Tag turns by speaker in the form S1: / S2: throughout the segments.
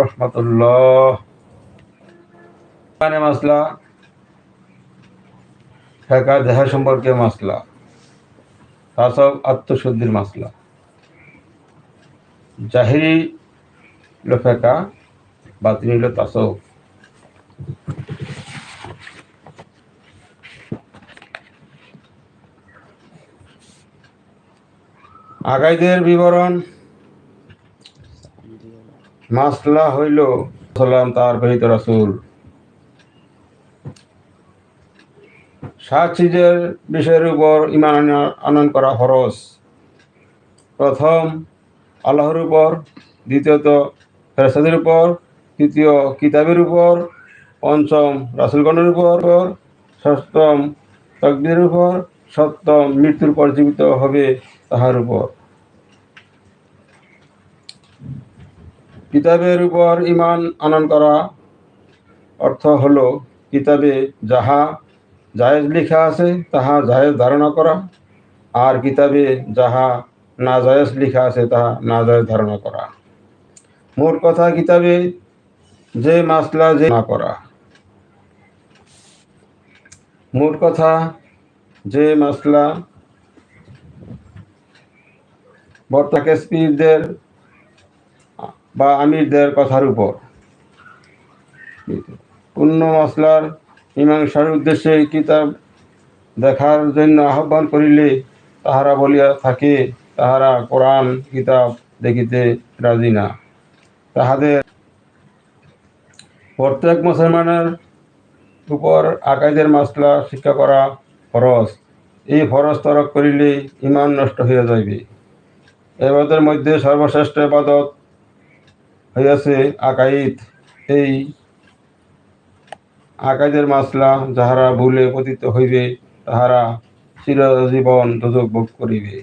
S1: রহমতুল্লাহ। মাসলা, ফেকা দেহা সম্পর্কে মাসলা আত্মশুদ্ধির মাসলা। জাহিরি ফেকা বাতিনি হলো তাসব। আগাইদের বিবরণ মাসলা হইল সালাম তার প্রেরিত রাসূল। সাত বিষয়ের উপর ইমান আনা- আনয়ন করা ফরজ। প্রথম, আল্লাহর উপর, দ্বিতীয়ত ফেরেস্তাদের উপর, তৃতীয়, কিতাবের উপর, পঞ্চম, রাসুলগণের উপর, ষষ্ঠম তকদির উপর, সপ্তম, মৃত্যুর পর জীবিত হবে তাহার উপর। কিতাবের উপর ইমান আনয়ন করা অর্থ হলো কিতাবে যাহা জায়েজ লেখা আছে, তাহা জায়েজ ধারণা করা। আর কিতাবে যাহা না জায়েজ লেখা আছে, তাহা না জায়েজ ধারণা করা। মোট কথা, কিতাবে যে মাসলা, যে না করা। মোট কথা, যে মাসলা বর্তাকে স্পিরদের বা আমিরদের কথার উপর। পূর্ণ মশলার মীমাংসার উদ্দেশ্যে কিতাব দেখার জন্য আহ্বান করিলে তাহারা বলিয়া থাকে, তাহারা কোরআন কিতাব দেখিতে রাজি না। তাহাদের প্রত্যেক মুসলমানের উপর আকাইদের মাসলা শিক্ষা করা ফরজ। এই ফরজ তরক করিলে ইমান নষ্ট হইয়া যাইবে। এবাদের মধ্যে সর্বশ্রেষ্ঠ এবাদত হইয়াছে আকাইদ। এই আকাইদের মাসলা যাহারা ভুলে পতিত হইবে, তাহারা চিরজীবন দুদক ভোগ করিবে।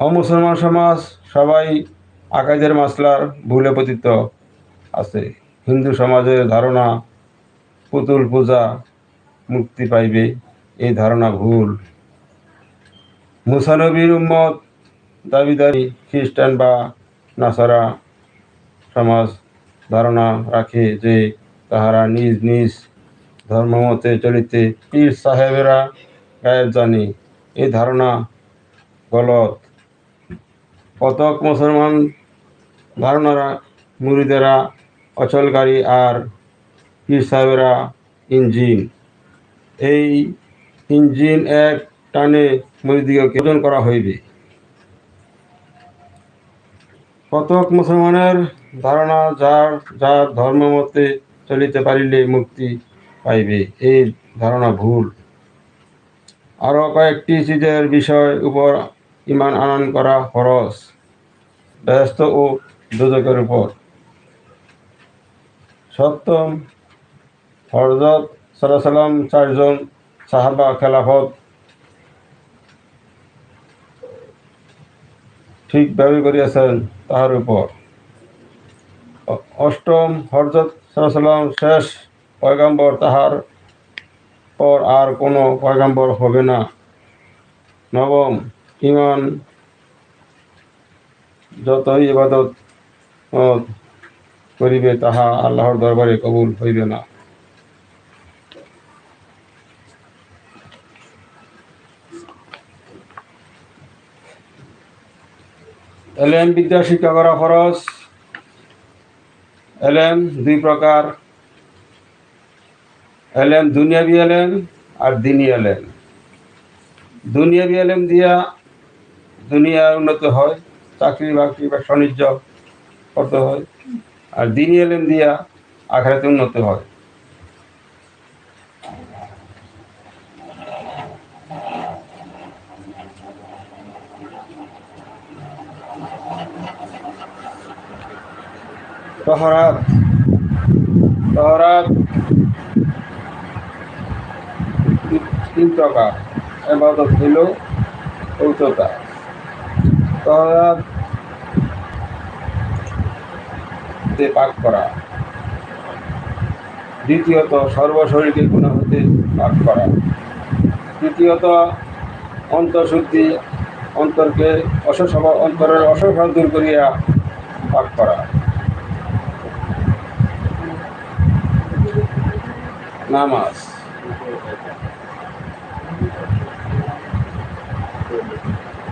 S1: অমুসলমান সমাজ, সবাই আকাইদের মাসলার ভুলে পতিত আছে। হিন্দু সমাজের ধারণা পুতুল পূজা মুক্তি পাইবে, এই ধারণা ভুল। মুসানবীর উম্মত, দাবিদারি, খ্রিস্টান বা নাসারা সমাজ ধারণা রাখে যে তাহারা নিজ নিজ ধর্মমতে চলিতে পীর সাহেবেরা গায়েব জানি। এই ধারণা গলত। কতক মুসলমান ধারণারা মুরিদেরা অচলকারী আর পীর সাহেবেরা ইঞ্জিন। এই ইঞ্জিন এক টানে মুরিদিগকে ওজন করা হইবে। কতক মুসলমানের ধারণা যার যার ধর্মমতে চলিতে পারিলে মুক্তি পাইবে, এই ধারণা ভুল। আরও কয়েকটি চিজের বিষয় উপর ইমান আনয়ন করা খরচ ব্যস্ত ও দুদকের উপর। সপ্তম হরজত সাল্লাম চারজন সাহাবা খেলাফত ঠিকভাবে করিয়াছেন তাহার উপর। অষ্টম হরজত সাল্লাম শেষ পয়গাম্বর তাহার পর আর কোনো পয়গাম্বর হবে না। নবম ইমান যতই ইবাদত করিবে তাহা আল্লাহর দরবারে কবুল হইবে না। এলেম বিদ্যা শিক্ষা করা খরচ এলেম দুই প্রকার। এলেম দুনিয়াবি এলেম আর দিনী এলেম দুনিয়াবি এলেম দিয়া দুনিয়া উন্নত হয়, চাকরি বাকরি বা বাণিজ্য করতে হয়। আর দিনী এলেম দিয়া আখড়াতে উন্নত হয়। তহরাত তহরাত তিন প্রকার এবাদত হইল পৌঁছতা তহরাত তে পাক করা। দ্বিতীয়ত, সর্বশরীরকে গুণা হতে পাক করা। তৃতীয়ত, অন্তঃশুদ্ধি, অন্তরকে অসসভা অন্তরের অসভা দূর করিয়া পাক করা। নামাজ।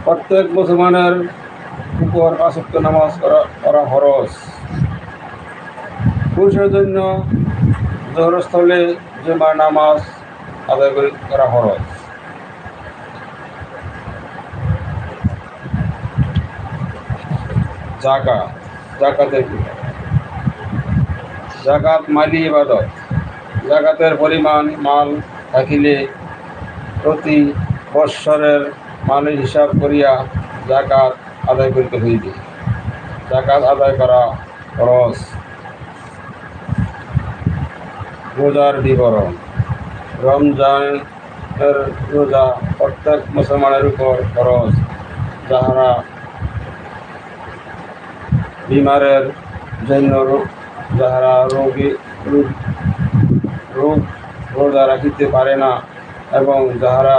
S1: প্রত্যেক মুসলমানের উপর পাঁচক্য নামাজ করা করা ফরজ। পুরুষের জন্য জোহরস্থলে জুমা নামাজ আদায় করে ফরজ। জাকাত, জাকাতের? জাকাত মালি ইবাদত। জাকাতের পরিমাণ, মাল থাকিলে প্রতি বৎসরের মালের হিসাব করিয়া জাকাত আদায় করিতে হইবে। জাকাত আদায় করা খরচ রোজার বিবরণ। রমজানের রোজা প্রত্যেক মুসলমানের উপর খরচ যাহারা বিমারের জন্য যাহারা রোগ রোজা রাখিতে পারে না এবং যাহারা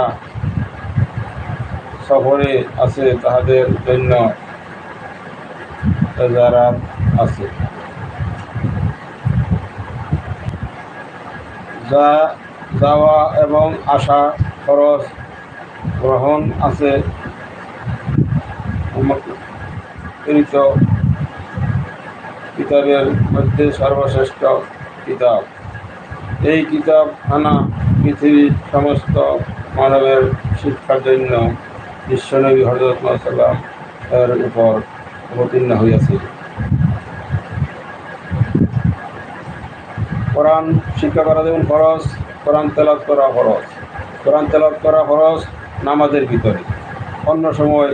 S1: সফরে আছে তাহাদের জন্য আছে। যা যাওয়া এবং আসা খরচ গ্রহণ আছে কৃত কিতাবের মধ্যে সর্বশ্রেষ্ঠ কিতাব। এই কিতাব আনা পৃথিবীর সমস্ত মানবের শিক্ষার জন্য বিশ্বনবী হজরত সাল্লাম এর উপর অবতীর্ণ হইয়াছে কোরআন শিক্ষা করা যেমন খরচ কোরআন তেলাত করা খরচ কোরআন তেলাত করা খরচ নামাজের ভিতরে। অন্য সময়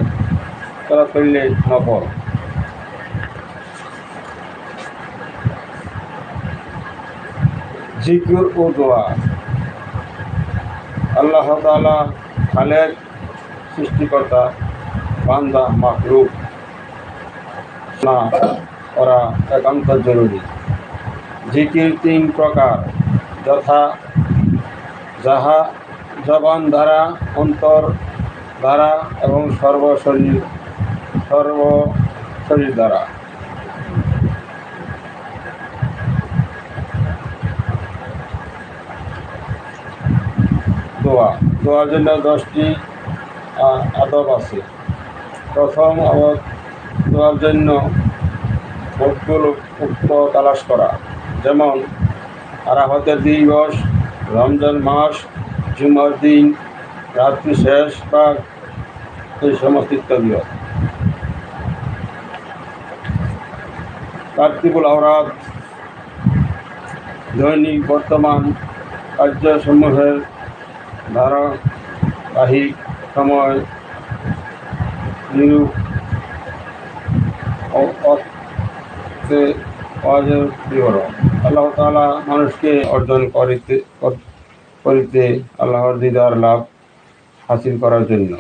S1: তেলাত করলে নফল। জিকির ও দোয়া। আল্লাহ তাআলা খালেক, সৃষ্টিকর্তা, বান্দা মাকরুক না করা একান্ত জরুরি। জিকির তিন প্রকার, যথা যাহা জবান দ্বারা, অন্তর দ্বারা এবং সর্বশরীর সর্বশরীর দ্বারা দোয়া দোয়ার জন্য দশটি আদব আছে। প্রথম আদব, দোয়ার জন্য মকবুল উক্ত তালাশ করা। যেমন, আরাফাতের দিবস রমজান মাস, জুমার দিন, রাত্রি শেষ বা এই সমস্ত ইত্যাদি কার্তিকুল আওরাত, দৈনিক বর্তমান কার্যসমূহের ধারাবাহিক সময়, নিরূপ অর্থে বিবরণ। আল্লাহ তালা মানুষকে অর্জন করিতে করিতে আল্লাহর দিদার লাভ হাসিল করার জন্য।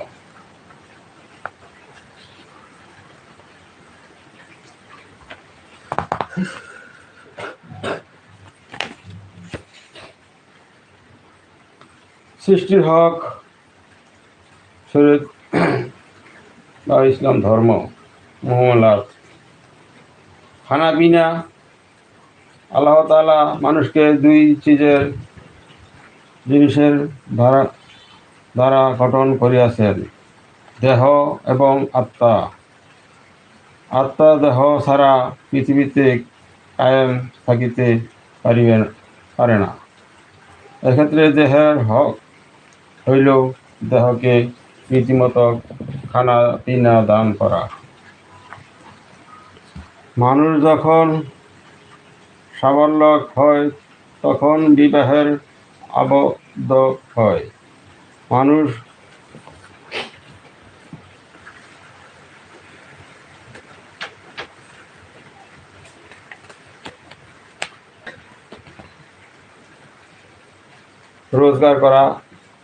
S1: সৃষ্টির হক বা ইসলাম ধর্ম, মোহাম্মদ। খানা পিনা, আল্লাহ তাআলা মানুষকে দুই চিজের জিনিসের দ্বারা দ্বারা গঠন করিয়াছেন, দেহ এবং আত্মা। আত্মা দেহ ছাড়া পৃথিবীতে কায়েম থাকিতে পারিবে পারে না। এক্ষেত্রে দেহের হক হইল দেহকে রীতিমতো খানা পিনা দান করা। মানুষ যখন সাবল্য হয়, তখন বিবাহের আবদ্ধ হয়। মানুষ রোজগার করা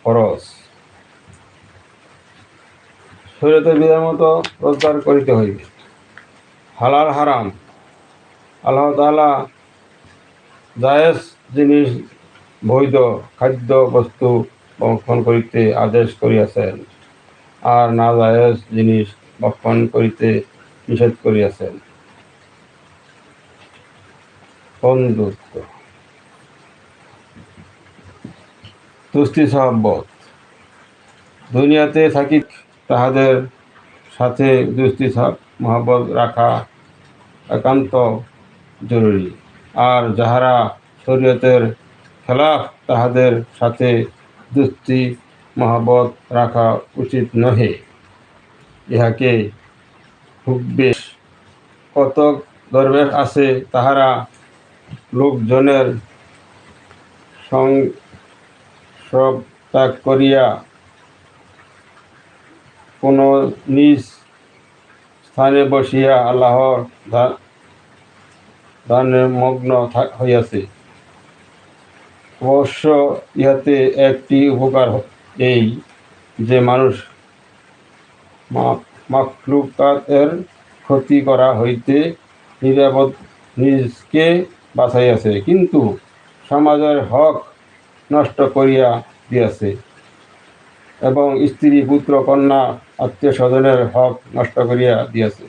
S1: খরচ। শরীয়তের বিধান মতো রোজগার করিতে হইবে। হালাল হারাম। আল্লাহ তাআলা জায়েজ জিনিস, বৈধ খাদ্য বস্তু বক্ষণ করিতে আদেশ করিয়াছেন আর না জায়েজ জিনিস বক্ষণ করিতে নিষেধ করিয়াছেন। বন্ধুত্ব। তুস্তি সাহাব্বত দুনিয়াতে থাকি তাহাদের সাথে দুস্তি মহাব্বত রাখা একান্ত জরুরি। আর যাহারা শরীয়তের খেলাফ, তাহাদের সাথে দুস্তি মহাব্বত রাখা উচিত নহে। ইহাকে খুব বেশ কতক দরবেশ আছে, তাহারা লোকজনের সং সব ত্যাগ করিয়া কোনো নিজ স্থানে বসিয়া আল্লাহর দানে মগ্ন হইয়াছে। অবশ্য ইহাতে একটি উপকার এই যে মানুষ মা- মাখলুকাতের ক্ষতি করা হইতে নিরাপদ নিজকে বাঁচাইয়াছে। কিন্তু সমাজের হক নষ্ট করিয়া দিয়াছে। এবং স্ত্রী, পুত্র, কন্যা আত্মীয় স্বজনের হক নষ্ট করিয়া দিয়াছে।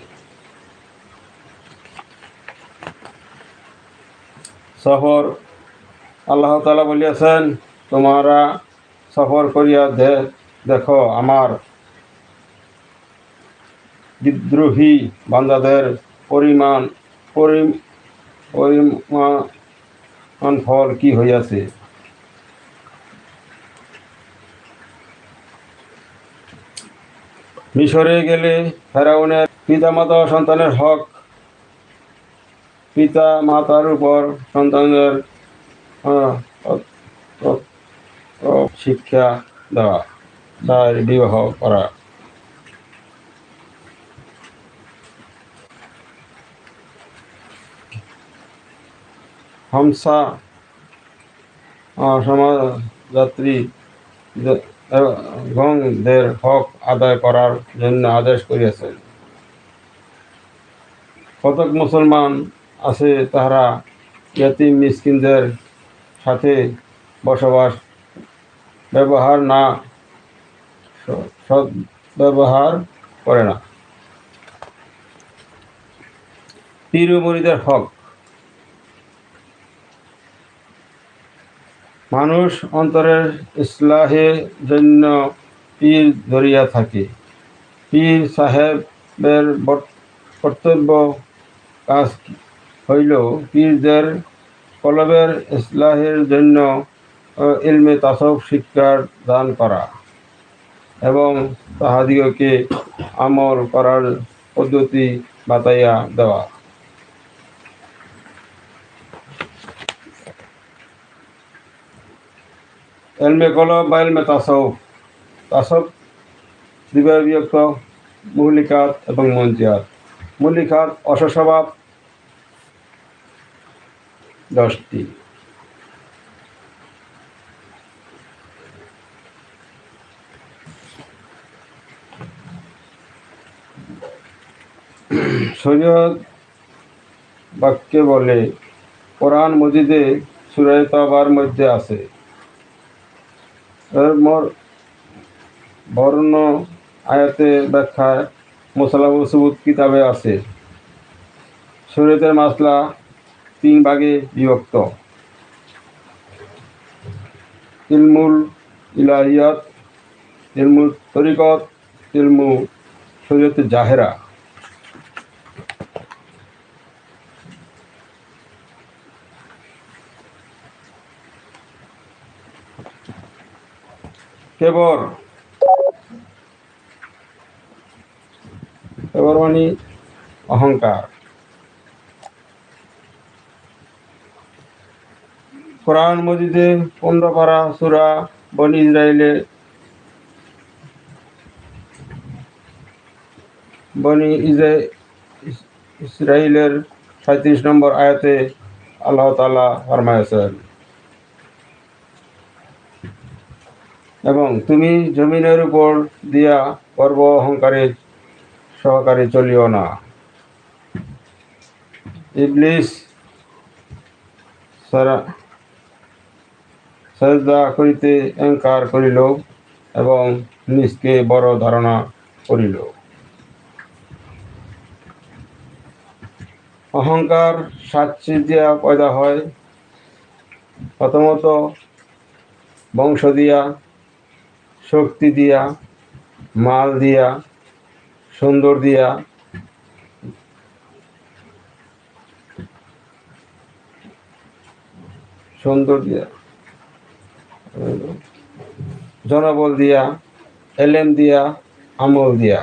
S1: সফর, আল্লাহ তালা বলিয়াছেন, তোমারা সফর করিয়া দে, দেখো আমার বিদ্রোহী বান্দাদের পরিমাণ পরি- পরিমাণ ফল কি হইয়াছে? মিশরে গেলে ফেরাউনের পিতামাতা সন্তানের হক পিতা মাতার উপর অ- শিক্ষা দেওয়া, তার বিবাহ করা। হামসা সমাজযাত্রী গণদের হক আদায় করার জন্য আদেশ করিয়াছেন কতক মুসলমান আছে, তাহারা ইয়াতিম মিসকিনদের সাথে বসবাস, ব্যবহার না স- সৎ ব্যবহার করে না। পীর হক মানুষ অন্তরের ইসলাহের জন্য পীর ধরিয়া থাকে। পীর সাহেবের কর্তব্য কাজ হইল পীরদের কলবের ইসলাহের জন্য ইলমে তাসব শিক্ষার দান করা এবং তাহাদিগকে আমল করার পদ্ধতি বাতাইয়া দেওয়া। এলমে কলব বা এলমে তাসব তাসব দুইবার বিভক্ত মৌলিকাত এবং মঞ্জিয়াত। মৌলিকাত অসস্বভাব দশটি। শরীয়ত বাক্যে বলে, কোরআন মজিদে সুরায় তাবার মধ্যে আছে। মর বর্ণ আয়াতে ব্যাখ্যায় মোসালাম সুবুত কিতাবে আছে। শরীয়তের মাসলা তিন ভাগে বিভক্ত। ইলমুল ইলাহিয়াত, ইলমুল তরিকত ইলমু শরীয়তে জাহেরা। কেবর। কেবর মানে অহংকার। কোরআন মজিদে পনেরো পারা সুরা বনি ইসরায়েলে বনি ইসরা- ইস- ইসরায়েলের সাঁত্রিশ নম্বর আয়াতে আল্লাহ তালা ফরমায়াছেন এবং তুমি জমিনের উপর দিয়া গর্ব অহংকারে সহকারে চলিও না। ইবলিস সারা সাজদা করিতে অহংকার করিল এবং নিজকে বড় ধারণা করিল। অহংকার সাতচি দিয়া পয়দা হয়, প্রথমত বংশ দিয়া শক্তি দিয়া মাল দিয়া সুন্দর দিয়া। সুন্দর দিয়া। জনবল দিয়া এলেম দিয়া আমল দিয়া।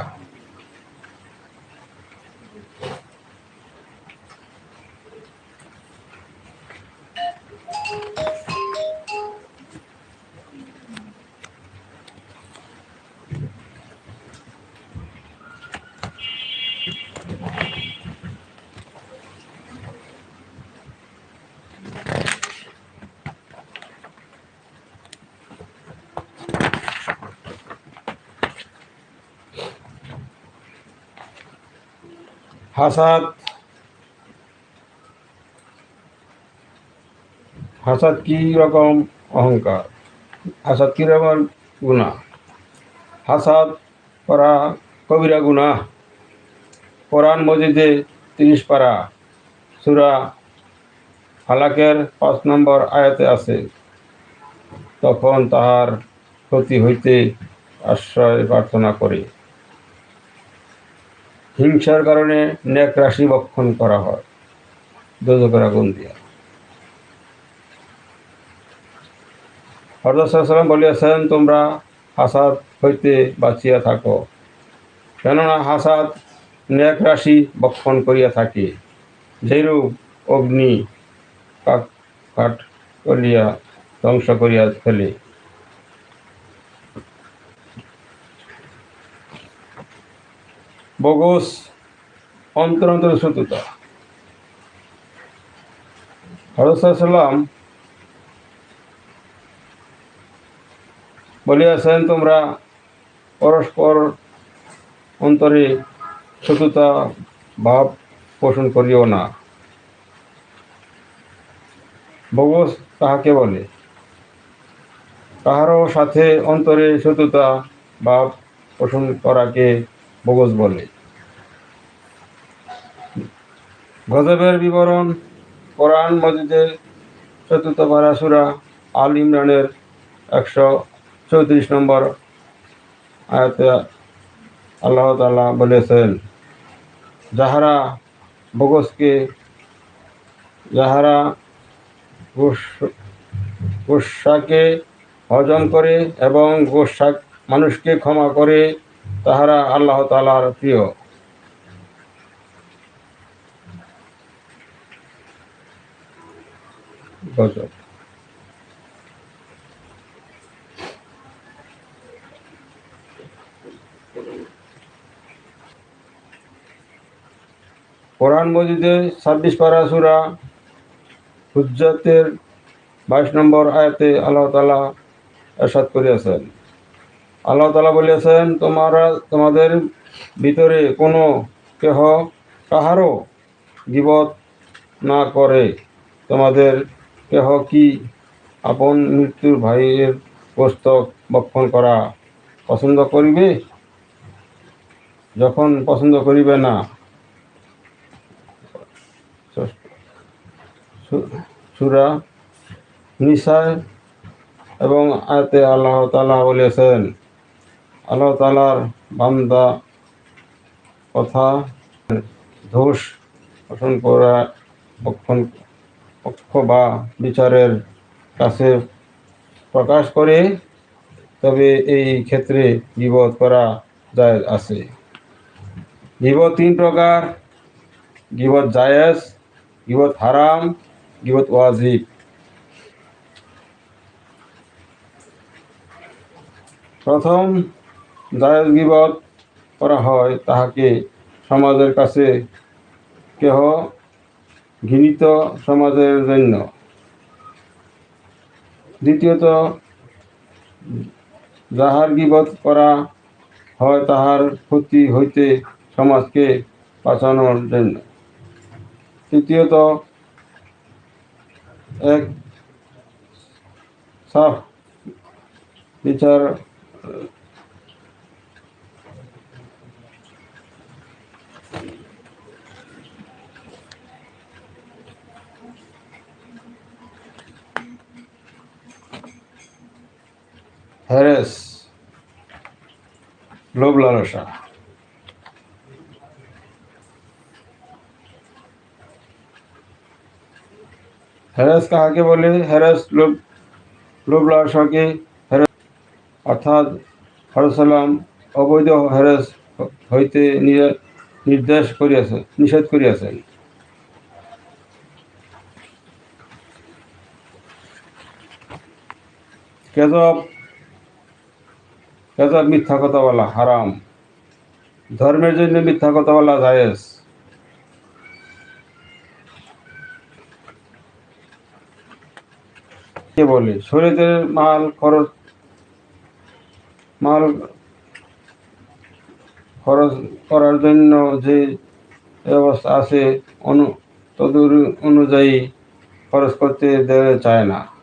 S1: হাসাদ হাসাদ কি রকম অহংকার? হাসাদ কি রকম গুণা হাসাদ করা কবিরা গুণা কোরআন মজিদে তিরিশ পারা সুরা ফালাকের পাঁচ নম্বর আয়াতে আছে, তখন তাহার ক্ষতি হইতে আশ্রয় প্রার্থনা করে। হিংসার কারণে নেক রাশি বক্ষণ করা হয়। দোজকের আগুন দিয়া। হরদাসাল্লাম বলিয়াছেন, তোমরা হাসাদ হইতে বাঁচিয়া থাকো। কেননা হাসাদ নেক রাশি বক্ষণ করিয়া থাকে। যেরূপ অগ্নি কাঠ করিয়া ধ্বংস করিয়া ফেলে। বগস অন্তর অন্তর সত্যতা হরসাল্লাম বলিয়াছেন, তোমরা পরস্পর অন্তরে সত্যতা ভাব পোষণ করিও না। বগস তাহাকে বলে, কাহারও সাথে অন্তরে সত্যতা ভাব পোষণ করাকে বগস বলে। গজবের বিবরণ, কোরআন মজিদের চতুর্থ পারাসুরা আল ইমরানের একশো চৌত্রিশ নম্বর আয়াতে আল্লাহ তাআলা বলেছেন, যাহারা বগসকে, যাহারা গোস- গোস্বাকে হজম করে এবং গোস্বা মানুষকে ক্ষমা করে, তাহারা আল্লাহ তালার প্রিয়। গজব। কোরআন মজিদে ছাব্বিশ পারা সুরা হুজ্জাতের বাইশ নম্বর আয়াতে আল্লাহ তালা এরশাদ করিয়াছেন। আল্লাহ তালা বলিয়াছেন, তোমরা, তোমাদের ভিতরে কোনো কেহ কাহারও গিবত না করে। তোমাদের কেহ কি আপন মৃত্যুর ভাইয়ের পুস্তক বক্ষণ করা পছন্দ করিবে? যখন পছন্দ করিবে না, সুরা নিসায় এবং আয়াতে আল্লাহ তালা বলেছেন, আল্লাহ তালার বান্দা কথা দোষ পোষণ করা পক্ষণ পক্ষ বা বিচারের কাছে প্রকাশ করে, তবে এই ক্ষেত্রে বিপদ করা যায় আছে। গিবত তিন প্রকার গিবত জায়েজ গিবত হারাম গিবত ওয়াজিব। প্রথম জায়েজ গিবত করা হয় তাহাকে সমাজের কাছে কেহ ঘৃণিত সমাজের জন্য। দ্বিতীয়ত, যাহার গিবত করা হয় তাহার ক্ষতি হইতে সমাজকে বাঁচানোর জন্য। তৃতীয়ত, এক সাফ বিচার হ্যারেস, লোভ লালসা। হ্যারেস কাহাকে বলে? হ্যারেস লোভ লোভ লালসাকে হ্যারেস। অর্থাৎ হরসালাম অবৈধ হ্যারেস হইতে নির্দেশ করিয়াছে, নিষেধ করিয়াছেন কেজব কেজব মিথ্যা কথা বলা হারাম। ধর্মের জন্য মিথ্যা কথা বলা জায়েজ। কে বলে? শরীরের মাল, খরচ মাল খরচ করার জন্য যে ব্যবস্থা আছে অনু, তদুর, অনুযায়ী খরচ করতে দেওয়া চায় না।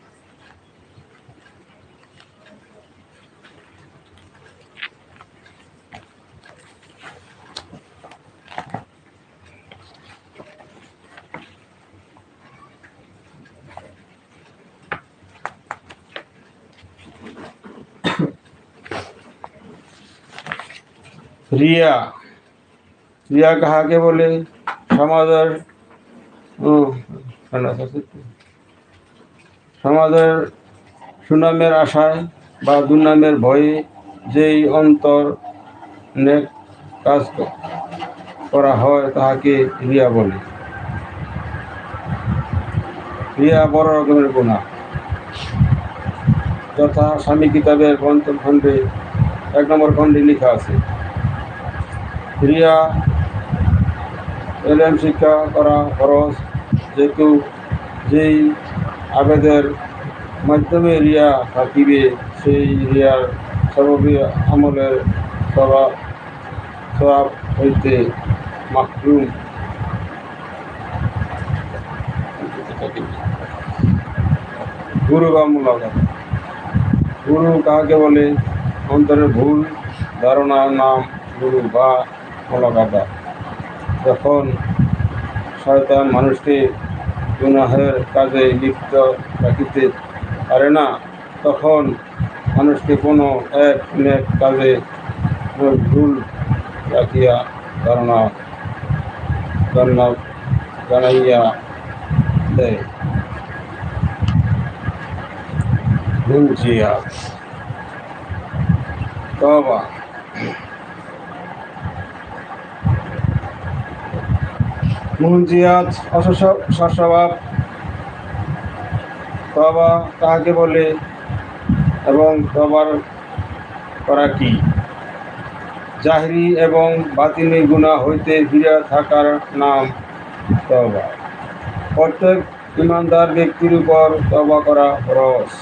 S1: রিয়া। রিয়া কাহাকে বলে? সমাজের ও, সমাজের সুনামের আশায় বা দুর্নামের ভয়ে যেই অন্তর নেক কাজ করা হয় তাহাকে রিয়া বলে। রিয়া বড় রকমের গুণা। যথা স্বামী কিতাবের পঞ্চম খণ্ডে এক নম্বর খণ্ডে লেখা আছে। রিয়া এলএম শিক্ষা করা খরচ যেহেতু যেই আবেদের মাধ্যমে রিয়া থাকিবে, সেই রিয়ার সর্ববি আমলের স্বভাব হইতে মাহরুম গুরু বা মূলক গুরু কাহাকে বলে? অন্তরের ভুল, ধারণার নাম গুরু বা মূলকাতা যখন শয়তান মানুষকে গুনাহের কাজে লিপ্ত রাখিতে পারে না, তখন মানুষকে কোনো এক নেক কাজে ভুল রাখিয়া ধারণা ধারণা জানাইয়া দেয়। ভুলজিয়া তবা মুঞ্জিয়াত অস্বভাব তবা কাহাকে বলে, এবং তবার করা কি? জাহরি এবং বাতিনি গুণা হইতে ফিরে থাকার নাম তবা প্রত্যেক ইমানদার ব্যক্তির উপর তবা করা রস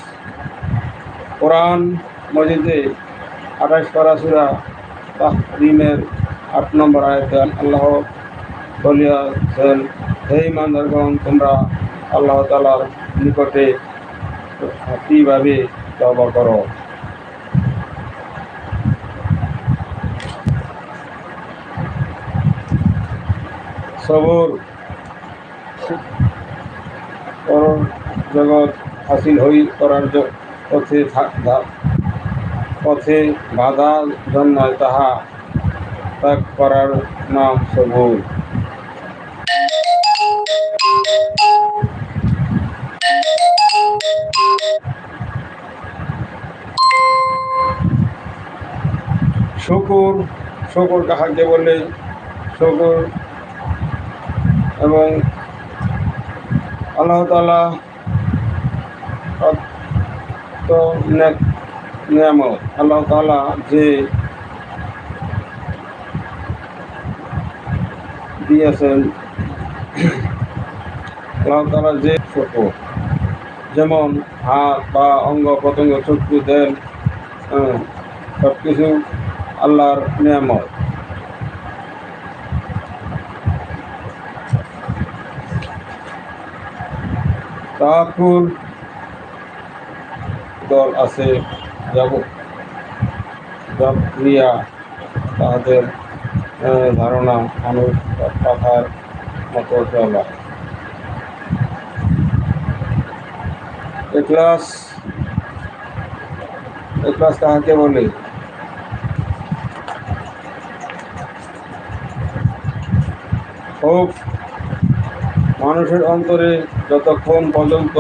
S1: কোরআন মজিদে আঠাশ পারা সুরা তাহরিমের আট নম্বর আয়তে আল্লাহ বলিয়াছেন হে ইমানদারগণ তোমরা আল্লাহ তালার নিকটে কীভাবে তবা করো। সবর জগৎ হাসিল হই করার পথে পথে বাধা জন্মায় তাহা ত্যাগ করার নাম সবুর। শুকুর কাহাকে বলে? শুকুর এবং আল্লাহ তালা আল্লাহ তালা যে দিয়েছেন, আল্লাহ তালা যে শুকুর, যেমন হাত বা অঙ্গ প্রত্যঙ্গ চক্ষু দেন সব কিছু আল্লাহর নিয়ামত। তাকুর দল আছে যাব। ক্রিয়া তাহাদের ধারণা মানুষ কথার মতো চলা। এক্লাস এক্লাস কাহাকে বলে? খুব মানুষের অন্তরে যতক্ষণ পর্যন্ত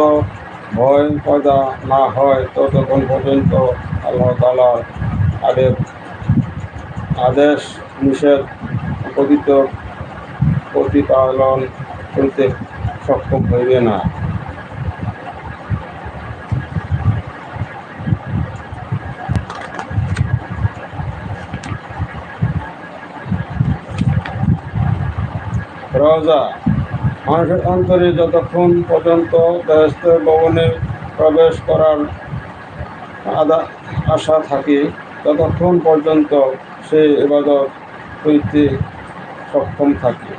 S1: ভয় পয়দা না হয়, ততক্ষণ পর্যন্ত আল্লাহ তালার আদেশ আদেশ, নিষেধ পতিত প্রতিপালন করতে সক্ষম হইবে না। রজা মানুষের অন্তরে যতক্ষণ পর্যন্ত ব্যস্ত ভবনে প্রবেশ করার আদা, আশা থাকে, ততক্ষণ পর্যন্ত সে এবাদত করিতে সক্ষম থাকে।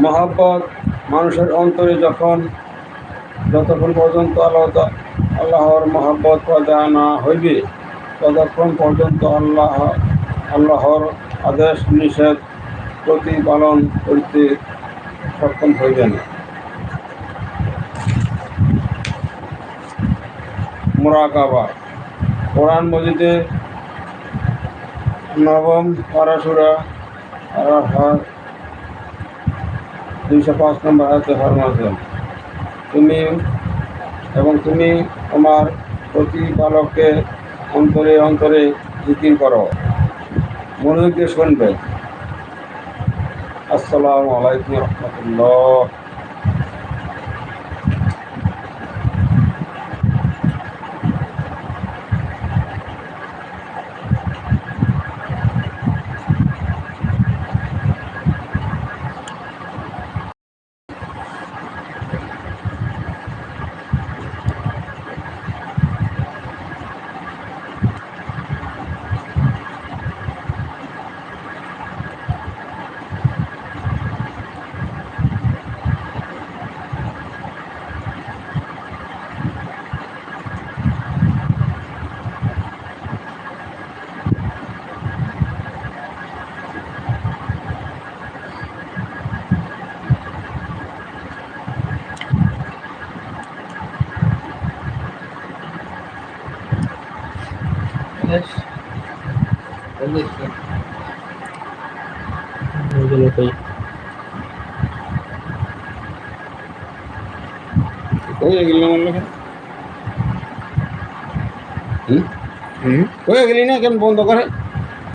S1: মহাব্বত মানুষের অন্তরে যখন, যতক্ষণ পর্যন্ত আল্লাহ, আল্লাহর মহাব্বত পয়দা না হইবে, ততক্ষণ পর্যন্ত আল্লাহ, আল্লাহর আদেশ, নিষেধ, প্রতিপালন করিতে সক্ষম হইবে না। মোরাকাবা কোরআন মজিদে নবম পারাসুরা দুইশো পাঁচ নম্বর হাতে ফরমাছেন তুমি এবং তুমি তোমার প্রতিপালককে অন্তরে অন্তরে জিকির করো। মনোযোগ দিয়ে শুনবে আসসালামু আলাইকুম রহমতুল্লাহ হয়ে গেল আমার লেখা হুম হয়ে গেলি না কেন বন্ধ করে?